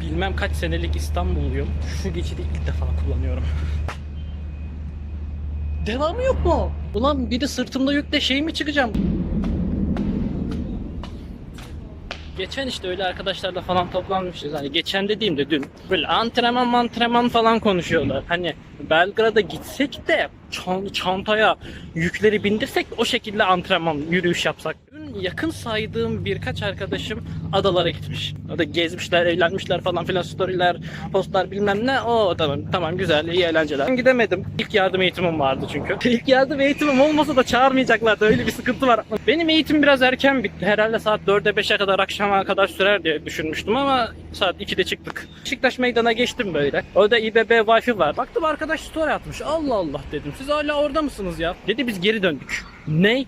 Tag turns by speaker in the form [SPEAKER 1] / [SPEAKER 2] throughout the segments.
[SPEAKER 1] bilmem kaç senelik İstanbulluyum. Şu geçidi ilk defa kullanıyorum. Devamı yok mu? Ulan bir de sırtımda yükle şey mi çıkacağım? Geçen işte öyle arkadaşlarla falan toplanmışız. Hani geçen dediğimde dün böyle antrenman antrenman falan konuşuyorlar. Hani Belgrad'a gitsek de çan- çantaya yükleri bindirsek o şekilde antrenman yürüyüş yapsak. Yakın saydığım birkaç arkadaşım adalara gitmiş. O da gezmişler, eğlenmişler falan filan storyler, postlar bilmem ne. O tamam tamam güzel iyi eğlenceler. Ben gidemedim. İlk yardım eğitimim vardı çünkü. İlk yardım eğitimim olmasa da çağırmayacaklardı. Öyle bir sıkıntı var. Benim eğitim biraz erken bitti. Herhalde saat 4'e 5'e kadar akşama kadar sürer diye düşünmüştüm ama saat 2'de çıktık. Beşiktaş meydana geçtim böyle. Orada İBB Wi-Fi var. Baktım arkadaş story atmış. Allah Allah dedim. Siz hala orada mısınız ya? Dedi biz geri döndük. Ne?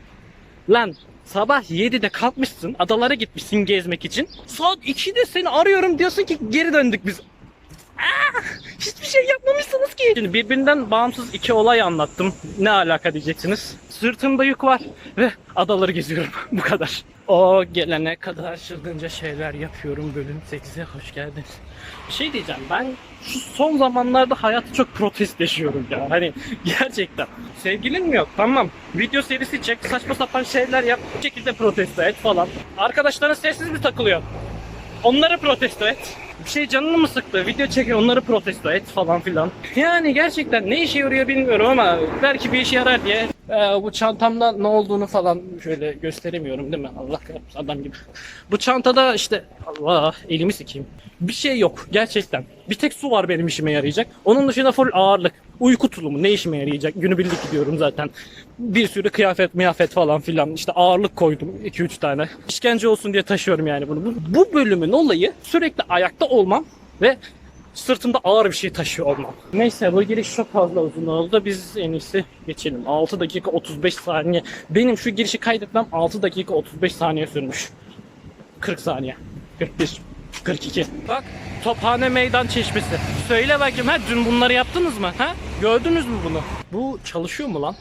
[SPEAKER 1] Lan sabah 7'de kalkmışsın. Adalara gitmişsin gezmek için. Saat 2'de seni arıyorum diyorsun ki geri döndük biz. Ah, hiçbir şey yapmamışsınız ki. Şimdi birbirinden bağımsız iki olay anlattım. Ne alaka diyeceksiniz. Sırtımda yük var ve adaları geziyorum. Bu kadar. O gelene kadar çılgınca şeyler yapıyorum bölüm 8'e hoş geldiniz. Bir şey diyeceğim ben şu son zamanlarda hayatı çok protestleşiyorum ya. Hani gerçekten. Sevgilin mi yok? Tamam. Video serisi çek, saçma sapan şeyler yap, bu şekilde protesto et falan. Arkadaşların sessiz mi takılıyor? Onları protesto et. Bir şey canını mı sıktı? Video çekin onları protesto et falan filan. Yani gerçekten ne işe yarıyor bilmiyorum ama belki bir işe yarar diye. Ee, bu çantamda ne olduğunu falan şöyle gösteremiyorum değil mi? Allah kahretsin adam gibi. Bu çantada işte Allah elimi sikeyim. Bir şey yok gerçekten. Bir tek su var benim işime yarayacak. Onun dışında full ağırlık. Uyku tulumu ne işime yarayacak? Günübirlik gidiyorum zaten. Bir sürü kıyafet miyafet falan filan. İşte ağırlık koydum 2-3 tane. İşkence olsun diye taşıyorum yani bunu. Bu, bu bölümün olayı sürekli ayakta olmam ve sırtımda ağır bir şey taşıyor olmam. Neyse bu giriş çok fazla uzun oldu. Biz en iyisi geçelim. 6 dakika 35 saniye. Benim şu girişi kaydetmem 6 dakika 35 saniye sürmüş. 40 saniye. 41. 42. Bak Tophane Meydan Çeşmesi. Söyle bakayım ha dün bunları yaptınız mı? Ha? Gördünüz mü bunu? Bu çalışıyor mu lan?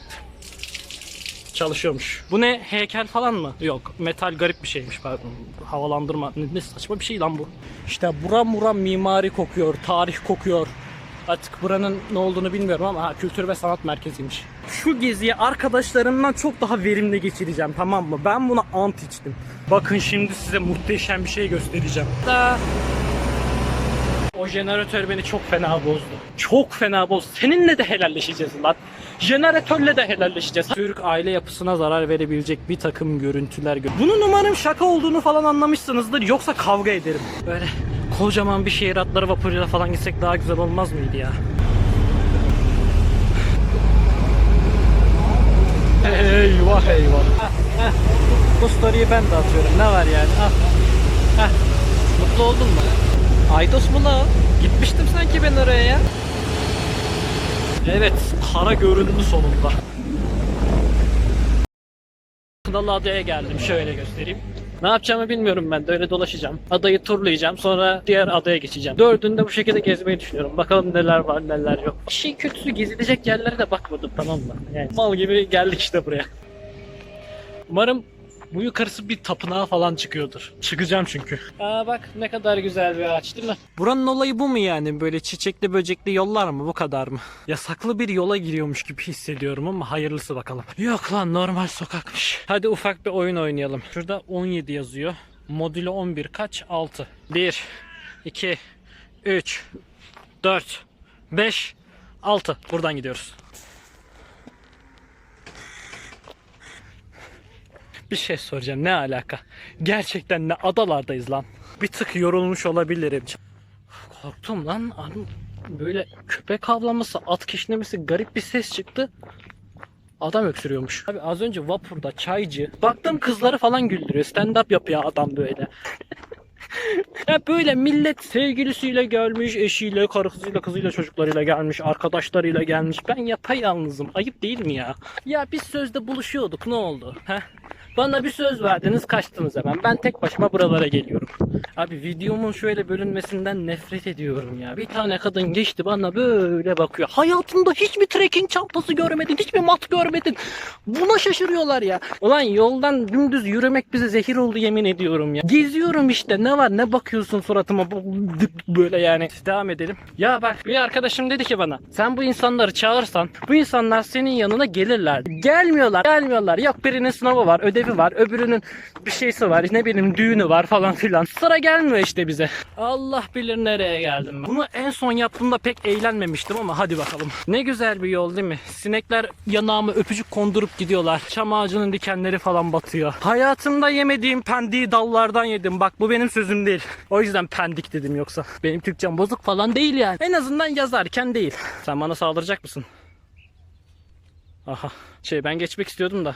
[SPEAKER 1] Çalışıyormuş. Bu ne heykel falan mı? Yok metal garip bir şeymiş pardon. Havalandırma ne, ne saçma bir şey lan bu. İşte buram buram mimari kokuyor, tarih kokuyor. Artık buranın ne olduğunu bilmiyorum ama ha, kültür ve sanat merkeziymiş. Şu geziyi arkadaşlarımdan çok daha verimli geçireceğim tamam mı? Ben buna ant içtim. Bakın şimdi size muhteşem bir şey göstereceğim. Da o jeneratör beni çok fena bozdu. Çok fena bozdu. Seninle de helalleşeceğiz lan. Jeneratörle de helalleşeceğiz. Türk aile yapısına zarar verebilecek bir takım görüntüler gör. Bunun umarım şaka olduğunu falan anlamışsınızdır. Yoksa kavga ederim. Böyle kocaman bir şehir atları vapuruyla falan gitsek daha güzel olmaz mıydı ya? Eyvah eyvah. Heh, heh. Bu story'i ben de atıyorum. Ne var yani? Ah. Heh. Mutlu oldun mu? Aydos mu la? Gitmiştim sanki ben oraya ya. Evet, kara göründü sonunda. Kınalı adaya geldim. Şöyle göstereyim. Ne yapacağımı bilmiyorum ben de öyle dolaşacağım. Adayı turlayacağım sonra diğer adaya geçeceğim. Dördünde bu şekilde gezmeyi düşünüyorum. Bakalım neler var neler yok. Bir şey kötüsü gezilecek yerlere de bakmadım tamam mı? Yani mal gibi geldik işte buraya. Umarım bu yukarısı bir tapınağa falan çıkıyordur. Çıkacağım çünkü. Aa bak ne kadar güzel bir ağaç değil mi? Buranın olayı bu mu yani? Böyle çiçekli böcekli yollar mı? Bu kadar mı? Yasaklı bir yola giriyormuş gibi hissediyorum ama hayırlısı bakalım. Yok lan normal sokakmış. Hadi ufak bir oyun oynayalım. Şurada 17 yazıyor. Modülü 11 kaç? 6. 1 2 3 4 5 6. Buradan gidiyoruz. Bir şey soracağım ne alaka? Gerçekten ne adalardayız lan? Bir tık yorulmuş olabilirim. Korktum lan. Böyle köpek havlaması, at kişnemesi garip bir ses çıktı. Adam öksürüyormuş. Abi az önce vapurda çaycı. Baktım kızları falan güldürüyor. Stand up yapıyor adam böyle. ya böyle millet sevgilisiyle gelmiş, eşiyle, karısıyla, kızıyla, çocuklarıyla gelmiş, arkadaşlarıyla gelmiş. Ben yapayalnızım. Ayıp değil mi ya? Ya biz sözde buluşuyorduk. Ne oldu? Heh? Bana bir söz verdiniz kaçtınız hemen. Ben tek başıma buralara geliyorum. Abi videomun şöyle bölünmesinden nefret ediyorum ya. Bir tane kadın geçti bana böyle bakıyor. Hayatında hiçbir trekking çantası görmedin, hiçbir mat görmedin. Buna şaşırıyorlar ya. Ulan yoldan dümdüz yürümek bize zehir oldu yemin ediyorum ya. Geziyorum işte ne var ne bakıyorsun suratıma böyle yani. Devam edelim. Ya bak bir arkadaşım dedi ki bana sen bu insanları çağırsan bu insanlar senin yanına gelirler. Gelmiyorlar gelmiyorlar. Yok birinin sınavı var ödevi var öbürünün bir şeysi var ne bileyim düğünü var falan filan. Sıra gelmiyor işte bize. Allah bilir nereye geldim ben. Bunu en son yaptığımda pek eğlenmemiştim ama hadi bakalım. Ne güzel bir yol değil mi? Sinekler yanağıma öpücük kondurup gidiyorlar. Çam ağacının dikenleri falan batıyor. Hayatımda yemediğim pendiği dallardan yedim. Bak bu benim sözüm değil. O yüzden pendik dedim yoksa. Benim Türkçem bozuk falan değil yani. En azından yazarken değil. Sen bana saldıracak mısın? Aha. Şey ben geçmek istiyordum da.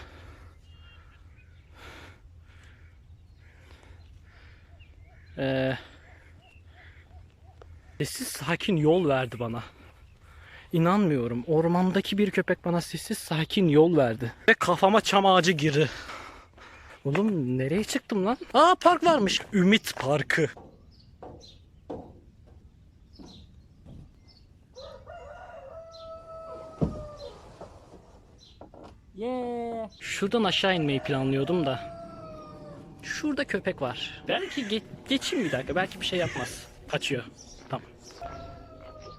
[SPEAKER 1] Ee, sessiz sakin yol verdi bana. İnanmıyorum. Ormandaki bir köpek bana sessiz sakin yol verdi. Ve kafama çam ağacı girdi. Oğlum nereye çıktım lan? Aa park varmış. Ümit Parkı. Yeah. Şuradan aşağı inmeyi planlıyordum da. Şurada köpek var. Belki ge- geçeyim bir dakika. Belki bir şey yapmaz. Kaçıyor. Tamam.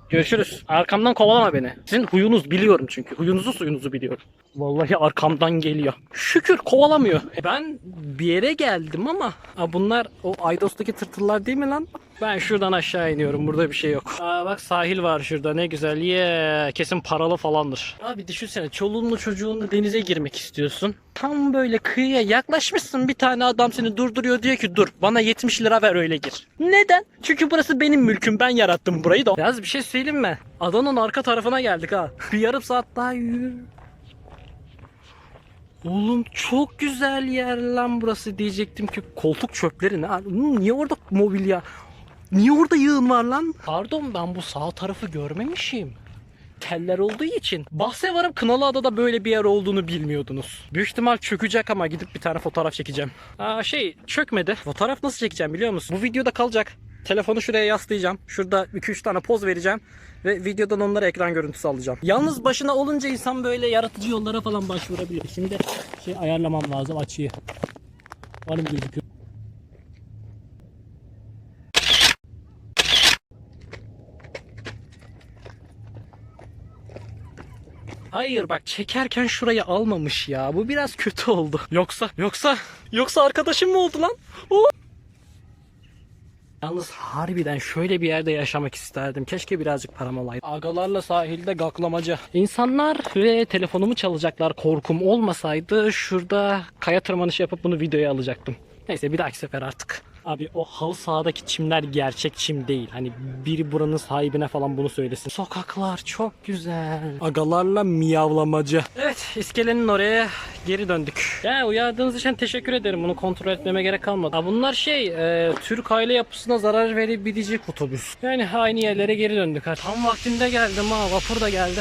[SPEAKER 1] Görüşürüz. Arkamdan kovalama beni. Sizin huyunuz biliyorum çünkü. Huyunuzu suyunuzu biliyorum. Vallahi arkamdan geliyor. Şükür kovalamıyor. E Ben bir yere geldim ama Aa, bunlar o Aydos'taki tırtıllar değil mi lan? Ben şuradan aşağı iniyorum. Burada bir şey yok. Aa bak sahil var şurada. Ne güzel. Yeah. Kesin paralı falandır. Abi düşünsene çoluğunla çocuğunla denize girmek istiyorsun. Tam böyle kıyıya yaklaşmışsın bir tane adam seni durduruyor diyor ki dur bana 70 lira ver öyle gir. Neden? Çünkü burası benim mülküm ben yarattım burayı da. Yaz bir şey söyleyeyim mi? Adanın arka tarafına geldik ha. Bir yarım saat daha yürü. Oğlum çok güzel yer lan burası diyecektim ki koltuk çöpleri ne? Niye orada mobilya? Niye orada yığın var lan? Pardon ben bu sağ tarafı görmemişim. Teller olduğu için. Bahse varım Kınalıada'da böyle bir yer olduğunu bilmiyordunuz. Büyük ihtimal çökecek ama gidip bir tane fotoğraf çekeceğim. Aa şey çökmedi. Fotoğraf nasıl çekeceğim biliyor musun? Bu videoda kalacak. Telefonu şuraya yaslayacağım. Şurada 2-3 tane poz vereceğim. Ve videodan onlara ekran görüntüsü alacağım. Yalnız başına olunca insan böyle yaratıcı yollara falan başvurabiliyor. Şimdi şey ayarlamam lazım açıyı. Mı gözüküyor? Hayır bak çekerken şurayı almamış ya. Bu biraz kötü oldu. Yoksa yoksa yoksa arkadaşım mı oldu lan? Oo! Yalnız harbiden şöyle bir yerde yaşamak isterdim. Keşke birazcık param olaydı. Agalarla sahilde gaklamaca. İnsanlar ve telefonumu çalacaklar korkum olmasaydı şurada kaya tırmanışı yapıp bunu videoya alacaktım. Neyse bir dahaki sefer artık. Abi o halı sahadaki çimler gerçek çim değil. Hani biri buranın sahibine falan bunu söylesin. Sokaklar çok güzel. Agalarla miyavlamacı. Evet iskelenin oraya geri döndük. Ya uyardığınız için teşekkür ederim. Bunu kontrol etmeme gerek kalmadı. Ha, bunlar şey e, Türk aile yapısına zarar verebilecek otobüs. Yani aynı yerlere geri döndük. Ha, tam vaktinde geldim ha vapur da geldi.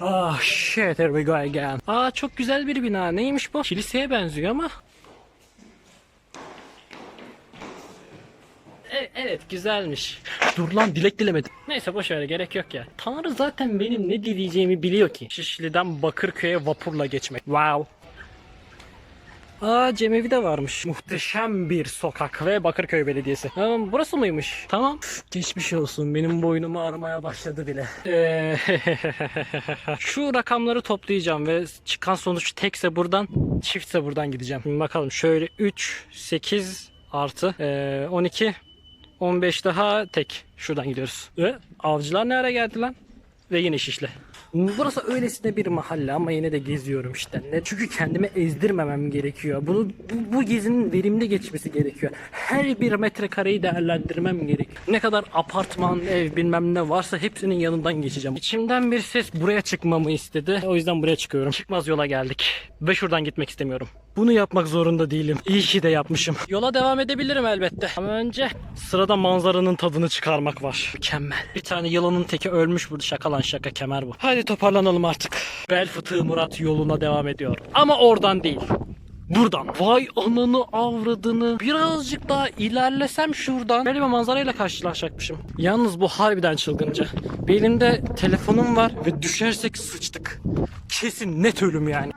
[SPEAKER 1] Ah shit here we go again. Aa çok güzel bir bina. Neymiş bu? Kiliseye benziyor ama. E- evet güzelmiş. Dur lan dilek dilemedim. Neyse boş ver gerek yok ya. Tanrı zaten benim ne dileyeceğimi biliyor ki. Şişli'den Bakırköy'e vapurla geçmek. Wow. Aa cemevi de varmış. Muhteşem bir sokak ve Bakırköy Belediyesi. Ha, burası mıymış? Tamam. Geçmiş olsun. Benim boynumu ağrımaya başladı bile. Ee, şu rakamları toplayacağım ve çıkan sonuç tekse buradan, çiftse buradan gideceğim. Şimdi bakalım şöyle 3, 8 artı ee, 12, 15 daha tek. Şuradan gidiyoruz. Ve avcılar ne ara geldi lan? Ve yine şişle. Burası öylesine bir mahalle ama yine de geziyorum işte. Ne? Çünkü kendimi ezdirmemem gerekiyor. Bunu bu, bu gezinin verimli geçmesi gerekiyor. Her bir metrekareyi değerlendirmem gerekiyor. Ne kadar apartman, ev bilmem ne varsa hepsinin yanından geçeceğim. İçimden bir ses buraya çıkmamı istedi. O yüzden buraya çıkıyorum. Çıkmaz yola geldik. Ve şuradan gitmek istemiyorum. Bunu yapmak zorunda değilim. İyi ki de yapmışım. Yola devam edebilirim elbette. Ama önce sırada manzaranın tadını çıkarmak var. Mükemmel. Bir tane yılanın teki ölmüş burada. Şaka lan şaka kemer bu. Hadi toparlanalım artık. Bel fıtığı Murat yoluna devam ediyor. Ama oradan değil. Buradan. Vay ananı avradını. Birazcık daha ilerlesem şuradan. Böyle bir manzarayla karşılaşacakmışım. Yalnız bu harbiden çılgınca. Belimde telefonum var ve düşersek sıçtık. Kesin net ölüm yani.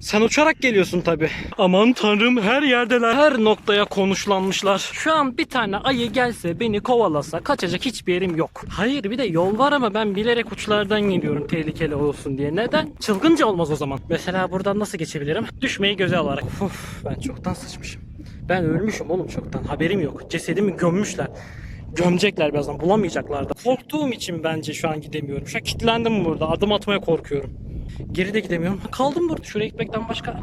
[SPEAKER 1] Sen uçarak geliyorsun tabi. Aman tanrım her yerdeler. Her noktaya konuşlanmışlar. Şu an bir tane ayı gelse beni kovalasa kaçacak hiçbir yerim yok. Hayır bir de yol var ama ben bilerek uçlardan geliyorum tehlikeli olsun diye. Neden? Çılgınca olmaz o zaman. Mesela buradan nasıl geçebilirim? Düşmeyi göze alarak. Uf, ben çoktan sıçmışım. Ben ölmüşüm oğlum çoktan. Haberim yok. Cesedimi gömmüşler. Gömecekler birazdan bulamayacaklar da. Korktuğum için bence şu an gidemiyorum. Şu an kilitlendim burada. Adım atmaya korkuyorum. Geri de gidemiyorum. Kaldım burada. Şuraya gitmekten başka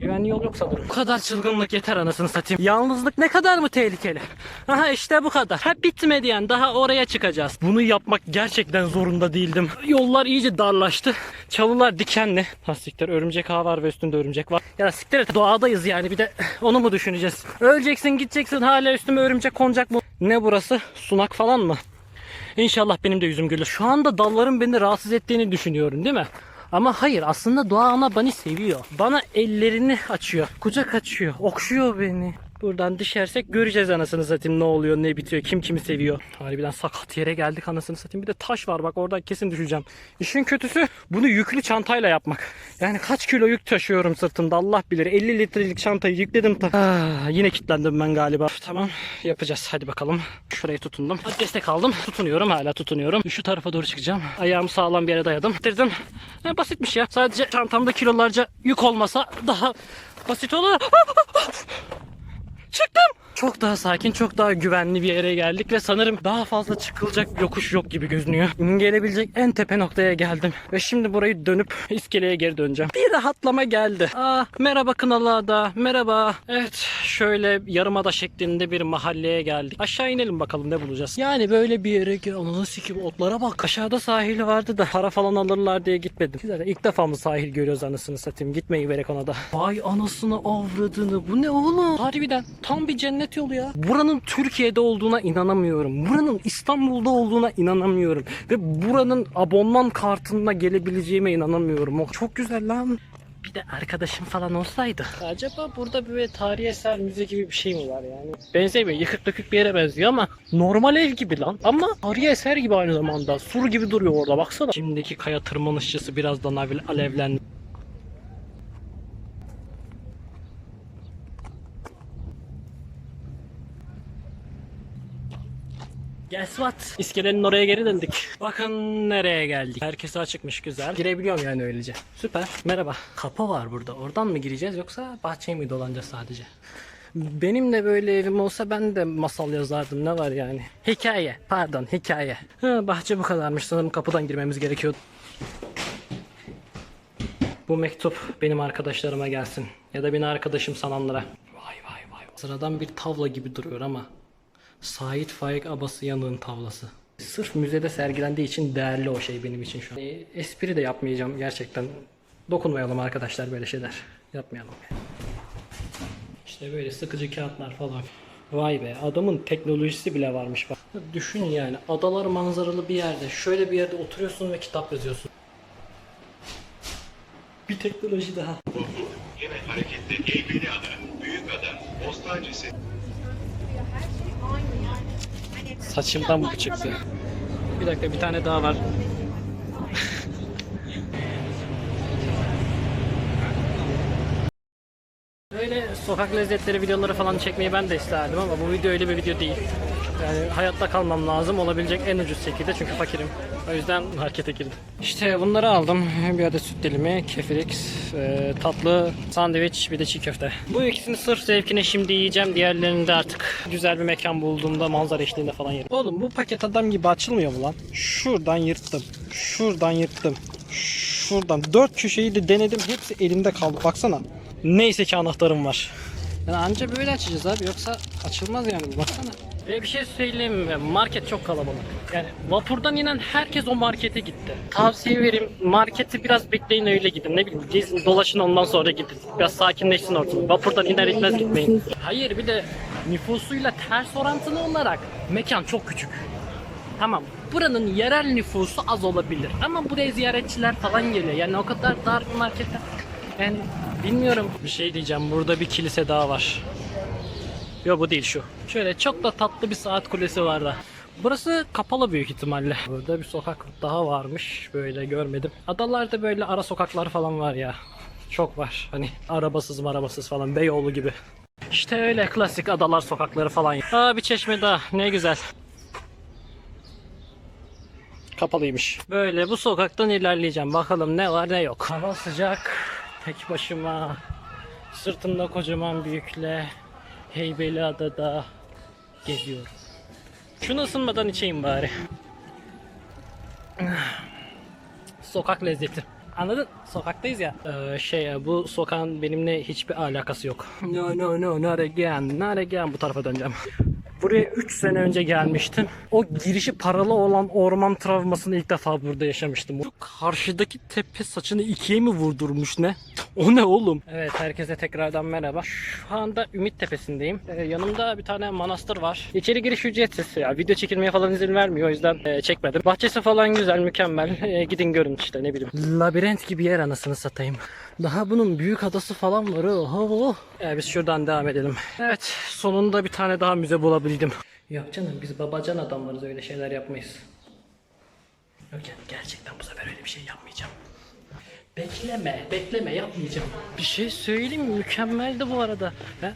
[SPEAKER 1] güvenli yol yok sanırım. Bu kadar çılgınlık yeter anasını satayım. Yalnızlık ne kadar mı tehlikeli? Aha işte bu kadar. Ha bitmedi yani. Daha oraya çıkacağız. Bunu yapmak gerçekten zorunda değildim. Yollar iyice darlaştı. Çalılar dikenli. Ha siktir örümcek ağ var ve üstünde örümcek var. Ya siktir et doğadayız yani bir de onu mu düşüneceğiz? Öleceksin gideceksin hala üstüme örümcek konacak mı? Ne burası? Sunak falan mı? İnşallah benim de yüzüm gülür. Şu anda dalların beni rahatsız ettiğini düşünüyorum değil mi? Ama hayır aslında doğa ana beni seviyor. Bana ellerini açıyor. Kucak açıyor. Okşuyor beni. Buradan düşersek göreceğiz anasını satayım ne oluyor ne bitiyor kim kimi seviyor. Harbiden sakat yere geldik anasını satayım. Bir de taş var bak oradan kesin düşeceğim. İşin kötüsü bunu yüklü çantayla yapmak. Yani kaç kilo yük taşıyorum sırtımda Allah bilir. 50 litrelik çantayı yükledim. Ah, yine kilitlendim ben galiba. Tamam yapacağız hadi bakalım. Şurayı tutundum. Hadi destek aldım. Tutunuyorum hala tutunuyorum. Şu tarafa doğru çıkacağım. Ayağımı sağlam bir yere dayadım. Bitirdim. Ha, basitmiş ya. Sadece çantamda kilolarca yük olmasa daha basit olur. Çıktım. Çok daha sakin, çok daha güvenli bir yere geldik ve sanırım daha fazla çıkılacak yokuş yok gibi gözünüyor. Gelebilecek en tepe noktaya geldim ve şimdi burayı dönüp iskeleye geri döneceğim. Bir rahatlama geldi. Aa, merhaba Kınalı Ada, merhaba. Evet, şöyle yarımada şeklinde bir mahalleye geldik. Aşağı inelim bakalım ne bulacağız. Yani böyle bir yere ki ananı sikim otlara bak. Aşağıda sahili vardı da para falan alırlar diye gitmedim. Zaten ilk defa mı sahil görüyoruz anasını satayım. Gitmeyi verek ona da. Vay anasını avradını. Bu ne oğlum? Harbiden tam bir cennet yolu ya. Buranın Türkiye'de olduğuna inanamıyorum. Buranın İstanbul'da olduğuna inanamıyorum. Ve buranın abonman kartına gelebileceğime inanamıyorum. Oh, çok güzel lan. Bir de arkadaşım falan olsaydı. Acaba burada böyle tarihi eser müze gibi bir şey mi var yani? Benzemiyor. Yıkık dökük bir yere benziyor ama normal ev gibi lan. Ama tarihi eser gibi aynı zamanda. Sur gibi duruyor orada baksana. Şimdiki kaya tırmanışçısı birazdan alev- alevlendi. Guess what? İskelenin oraya geri döndük. Bakın nereye geldik. Herkese açıkmış güzel. Girebiliyorum yani öylece. Süper. Merhaba. Kapı var burada. Oradan mı gireceğiz yoksa bahçeye mi dolanacağız sadece? Benim de böyle evim olsa ben de masal yazardım. Ne var yani? Hikaye. Pardon hikaye. Ha, bahçe bu kadarmış. Sanırım kapıdan girmemiz gerekiyor. Bu mektup benim arkadaşlarıma gelsin. Ya da beni arkadaşım sananlara. Vay vay vay. Sıradan bir tavla gibi duruyor ama Sait Faik Abası Yanık'ın tavlası. Sırf müzede sergilendiği için değerli o şey benim için şu an. E, espri de yapmayacağım gerçekten. Dokunmayalım arkadaşlar böyle şeyler. Yapmayalım. İşte böyle sıkıcı kağıtlar falan. Vay be adamın teknolojisi bile varmış bak. Düşün yani adalar manzaralı bir yerde. Şöyle bir yerde oturuyorsun ve kitap yazıyorsun. Bir teknoloji daha.
[SPEAKER 2] Yine harekette Eybeli Ada, Büyük Ada, Bostancısı,
[SPEAKER 1] Saçımdan bu çıktı. Bir dakika bir tane daha var. Böyle sokak lezzetleri videoları falan çekmeyi ben de isterdim ama bu video öyle bir video değil. Yani hayatta kalmam lazım olabilecek en ucuz şekilde çünkü fakirim. O yüzden markete girdim. İşte bunları aldım. Bir adet süt dilimi, kefirix, e, tatlı, sandviç, bir de çiğ köfte. Bu ikisini sırf zevkine şimdi yiyeceğim. Diğerlerini de artık güzel bir mekan bulduğumda manzara eşliğinde falan yerim. Oğlum bu paket adam gibi açılmıyor mu lan? Şuradan yırttım. Şuradan yırttım. Şuradan. Dört köşeyi de denedim. Hepsi elimde kaldı. Baksana. Neyse ki anahtarım var. Yani anca böyle açacağız abi. Yoksa açılmaz yani. Baksana. Ve bir şey söyleyeyim mi? Market çok kalabalık. Yani vapurdan inen herkes o markete gitti. Tavsiye vereyim. Marketi biraz bekleyin öyle gidin. Ne bileyim gezin dolaşın ondan sonra gidin. Biraz sakinleşsin ortalık. Vapurdan iner inmez gitmeyin. Hayır bir de nüfusuyla ters orantılı olarak mekan çok küçük. Tamam. Buranın yerel nüfusu az olabilir. Ama buraya ziyaretçiler falan geliyor. Yani o kadar dar bir markete. Yani bilmiyorum. Bir şey diyeceğim. Burada bir kilise daha var. Yok bu değil şu. Şöyle çok da tatlı bir saat kulesi var da. Burası kapalı büyük ihtimalle. Burada bir sokak daha varmış. Böyle görmedim. Adalarda böyle ara sokaklar falan var ya. Çok var. Hani arabasız marabasız falan. Beyoğlu gibi. İşte öyle klasik adalar sokakları falan. Aa bir çeşme daha. Ne güzel. Kapalıymış. Böyle bu sokaktan ilerleyeceğim. Bakalım ne var ne yok. Hava sıcak. Tek başıma. Sırtımda kocaman büyükle. Heybeliada'da geziyorum. Şunu ısınmadan içeyim bari. Sokak lezzeti. Anladın? Sokaktayız ya. Ee, şey bu sokağın benimle hiçbir alakası yok. No no no not again. Not again. Bu tarafa döneceğim. Buraya 3 sene önce gelmiştim. O girişi paralı olan orman travmasını ilk defa burada yaşamıştım. Şu karşıdaki tepe saçını ikiye mi vurdurmuş ne? O ne oğlum? Evet herkese tekrardan merhaba. Şu anda Ümit Tepesi'ndeyim. Ee, yanımda bir tane manastır var. İçeri giriş ücretsiz. Ya video çekilmeye falan izin vermiyor o yüzden e, çekmedim. Bahçesi falan güzel, mükemmel. E, gidin görün işte ne bileyim. Labirent gibi yer anasını satayım. Daha bunun büyük adası falan var. Oho. Ee, biz şuradan devam edelim. Evet sonunda bir tane daha müze bulabildim. Yok canım biz babacan adamlarız öyle şeyler yapmayız. Yok yani gerçekten bu sefer öyle bir şey yapmayacağım. Bekleme, bekleme yapmayacağım. Bir şey söyleyeyim mi? Mükemmeldi bu arada. Ha?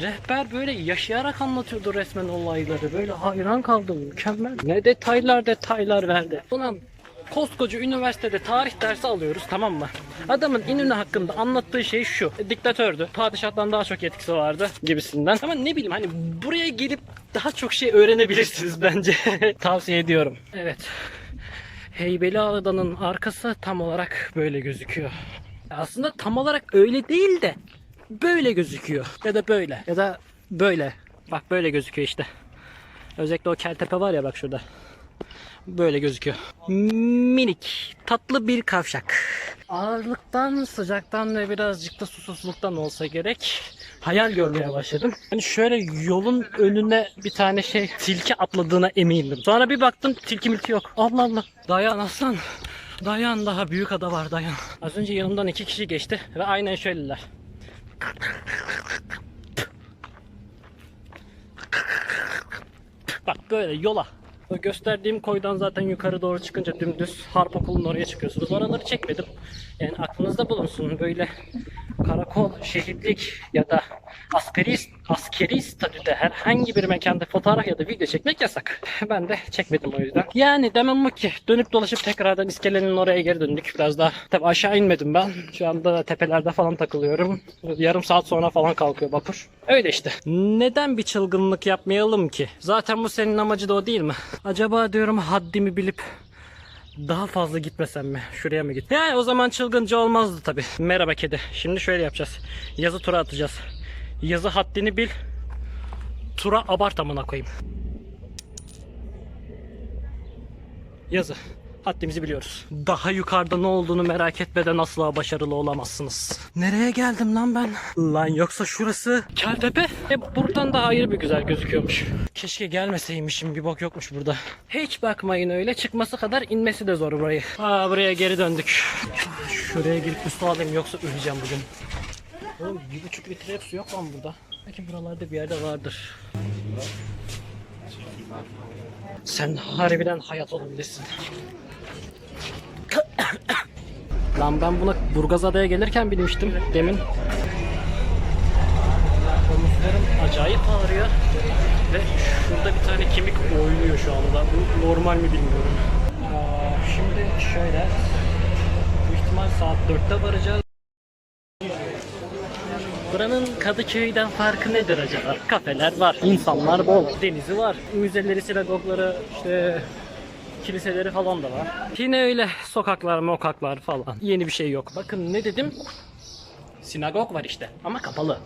[SPEAKER 1] Rehber böyle yaşayarak anlatıyordu resmen olayları. Böyle hayran kaldım. Mükemmel. Ne detaylar detaylar verdi. Ulan koskoca üniversitede tarih dersi alıyoruz tamam mı? Adamın İnönü hakkında anlattığı şey şu. Diktatördü. Padişahtan daha çok etkisi vardı gibisinden. Ama ne bileyim hani buraya gelip daha çok şey öğrenebilirsiniz bence. Tavsiye ediyorum. Evet. Heybeliada'nın arkası tam olarak böyle gözüküyor. Aslında tam olarak öyle değil de böyle gözüküyor. Ya da böyle. Ya da böyle. Bak böyle gözüküyor işte. Özellikle o Keltepe var ya bak şurada. Böyle gözüküyor. Minik, tatlı bir kavşak. Ağırlıktan, sıcaktan ve birazcık da susuzluktan olsa gerek hayal görmeye başladım. Hani şöyle yolun önüne bir tane şey tilki atladığına emindim. Sonra bir baktım tilki milki yok. Allah Allah. Dayan aslan. Dayan daha büyük ada var dayan. Az önce yanımdan iki kişi geçti ve aynen şöyleler. Bak böyle yola. Gösterdiğim koydan zaten yukarı doğru çıkınca dümdüz harp okulunun oraya çıkıyorsunuz. Oraları çekmedim. Yani aklınızda bulunsun böyle karakol, şehitlik ya da askeri, askeri statüde herhangi bir mekanda fotoğraf ya da video çekmek yasak. Ben de çekmedim o yüzden. Yani demem o ki dönüp dolaşıp tekrardan iskelenin oraya geri döndük. Biraz daha tabi aşağı inmedim ben. Şu anda tepelerde falan takılıyorum. Yarım saat sonra falan kalkıyor vapur. Öyle işte. Neden bir çılgınlık yapmayalım ki? Zaten bu senin amacı da o değil mi? Acaba diyorum haddimi bilip daha fazla gitmesem mi? Şuraya mı git? Yani o zaman çılgınca olmazdı tabi. Merhaba kedi. Şimdi şöyle yapacağız. Yazı tura atacağız. Yazı haddini bil. Tura abart amına koyayım. Yazı. Haddimizi biliyoruz. Daha yukarıda ne olduğunu merak etmeden asla başarılı olamazsınız. Nereye geldim lan ben? Lan yoksa şurası Keltepe? E buradan da ayrı bir güzel gözüküyormuş. Keşke gelmeseymişim bir bok yokmuş burada. Hiç bakmayın öyle çıkması kadar inmesi de zor burayı. Aa buraya geri döndük. Şuraya girip su alayım yoksa öleceğim bugün. Oğlum bir buçuk litre su yok lan burada. Belki buralarda bir yerde vardır. Sen harbiden hayat olabilirsin. Lan ben buna Burgazada'ya gelirken bilmiştim demin. Omuzlarım acayip ağrıyor. Ve şurada bir tane kemik oynuyor şu anda. Bu normal mi bilmiyorum. Aa, şimdi şöyle. Büyük ihtimal saat 4'te varacağız. Buranın Kadıköy'den farkı nedir acaba? Kafeler var, insanlar bol, denizi var, müzeleri, sinagogları, işte kiliseleri falan da var. Yine öyle sokaklar, mokaklar falan. Yeni bir şey yok. Bakın ne dedim? Sinagog var işte ama kapalı.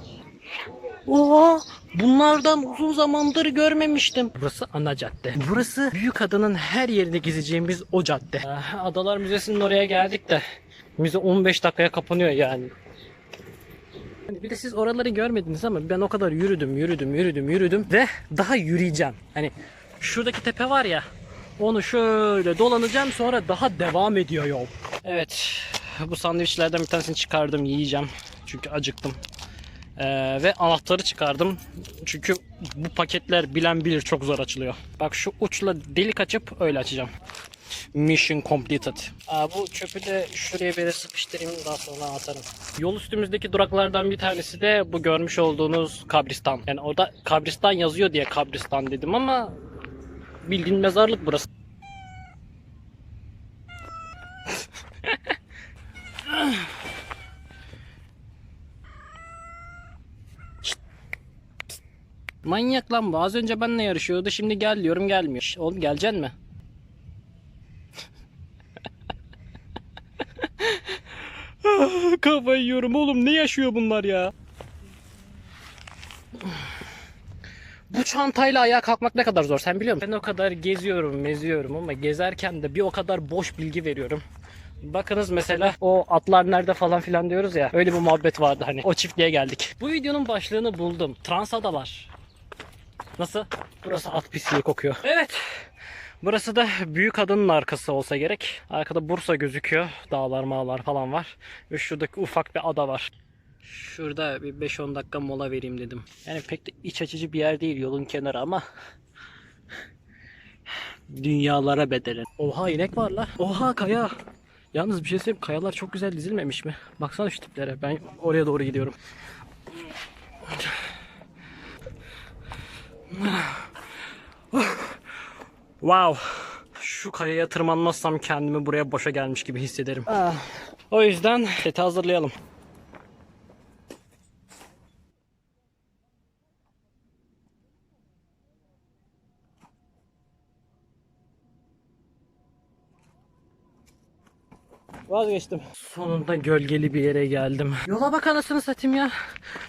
[SPEAKER 1] Oha! Bunlardan uzun zamandır görmemiştim. Burası ana cadde. Burası büyük adanın her yerinde gezeceğimiz o cadde. Ah, Adalar Müzesi'nin oraya geldik de müze 15 dakikaya kapanıyor yani. Hani bir de siz oraları görmediniz ama ben o kadar yürüdüm, yürüdüm, yürüdüm, yürüdüm ve daha yürüyeceğim. Hani şuradaki tepe var ya, onu şöyle dolanacağım sonra daha devam ediyor yol. Evet, bu sandviçlerden bir tanesini çıkardım, yiyeceğim. Çünkü acıktım. Ee, ve anahtarı çıkardım. Çünkü bu paketler bilen bilir çok zor açılıyor. Bak şu uçla delik açıp öyle açacağım. Mission completed. Aa, bu çöpü de şuraya yere sıkıştırayım daha sonra atarım. Yol üstümüzdeki duraklardan bir tanesi de bu görmüş olduğunuz kabristan. Yani orada kabristan yazıyor diye kabristan dedim ama bildiğin mezarlık burası. Manyak lan bu. Az önce benimle yarışıyordu. Şimdi gel diyorum gelmiyor. Şş, Oğlum geleceksin mi? Kafayı yiyorum oğlum. Ne yaşıyor bunlar ya? Çantayla ayağa kalkmak ne kadar zor sen biliyor musun? Ben o kadar geziyorum, meziyorum ama gezerken de bir o kadar boş bilgi veriyorum. Bakınız mesela o atlar nerede falan filan diyoruz ya. Öyle bir muhabbet vardı hani. O çiftliğe geldik. Bu videonun başlığını buldum. Transadalar. Nasıl? Burası at pisliği kokuyor. Evet. Burası da büyük adının arkası olsa gerek. Arkada Bursa gözüküyor. Dağlar mağlar falan var. Ve şuradaki ufak bir ada var. Şurada bir 5-10 dakika mola vereyim dedim. Yani pek de iç açıcı bir yer değil yolun kenarı ama dünyalara bedelen. Oha inek var la. Oha kaya. Yalnız bir şey söyleyeyim kayalar çok güzel dizilmemiş mi? Baksana şu tiplere. Ben oraya doğru gidiyorum. Wow. Şu kayaya tırmanmazsam kendimi buraya boşa gelmiş gibi hissederim. O yüzden seti hazırlayalım. Vazgeçtim. Sonunda gölgeli bir yere geldim. Yola bak anasını satayım ya.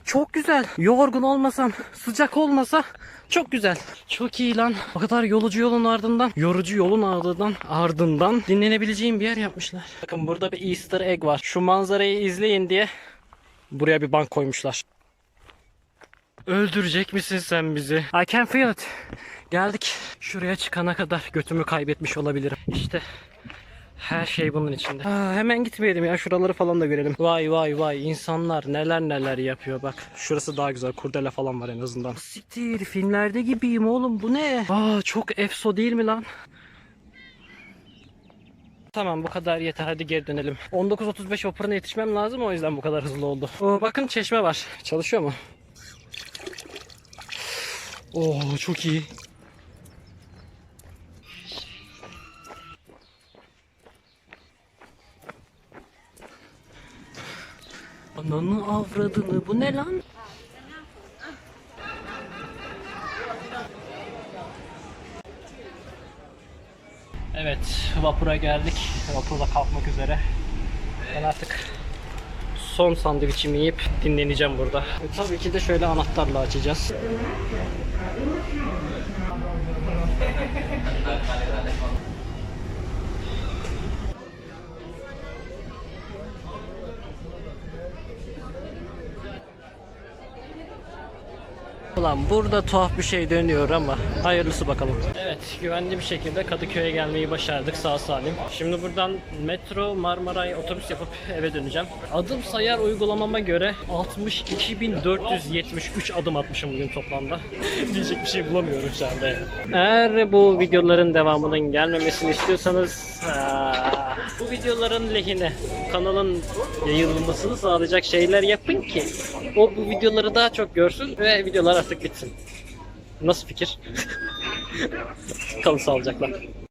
[SPEAKER 1] Çok güzel. Yorgun olmasam, sıcak olmasa çok güzel. Çok iyi lan. O kadar yolucu yolun ardından, yorucu yolun ardından, ardından dinlenebileceğim bir yer yapmışlar. Bakın burada bir Easter egg var. Şu manzarayı izleyin diye buraya bir bank koymuşlar. Öldürecek misin sen bizi? I can feel it. Geldik. Şuraya çıkana kadar götümü kaybetmiş olabilirim. İşte her şey bunun içinde. Aa, hemen gitmeyelim ya şuraları falan da görelim. Vay vay vay insanlar neler neler yapıyor bak. Şurası daha güzel kurdele falan var en azından. Siktir filmlerde gibiyim oğlum bu ne? Aa çok efso değil mi lan? Tamam bu kadar yeter hadi geri dönelim. 19.35 vapuruna yetişmem lazım o yüzden bu kadar hızlı oldu. Oo, bakın çeşme var. Çalışıyor mu? Oo çok iyi. Ananı avradını bu ne lan? Evet vapura geldik. Vapur da kalkmak üzere. Ben artık son sandviçimi yiyip dinleneceğim burada. E, tabii ki de şöyle anahtarla açacağız. Ulan burada tuhaf bir şey dönüyor ama hayırlısı bakalım. Evet güvenli bir şekilde Kadıköy'e gelmeyi başardık sağ salim. Şimdi buradan metro Marmaray otobüs yapıp eve döneceğim. Adım sayar uygulamama göre 62.473 adım atmışım bugün toplamda. Diyecek bir şey bulamıyorum şu anda. Eğer bu videoların devamının gelmemesini istiyorsanız aa, bu videoların lehine kanalın yayılmasını sağlayacak şeyler yapın ki o bu videoları daha çok görsün ve videolar artık bitsin. Nasıl fikir? Kalın sağlıcakla.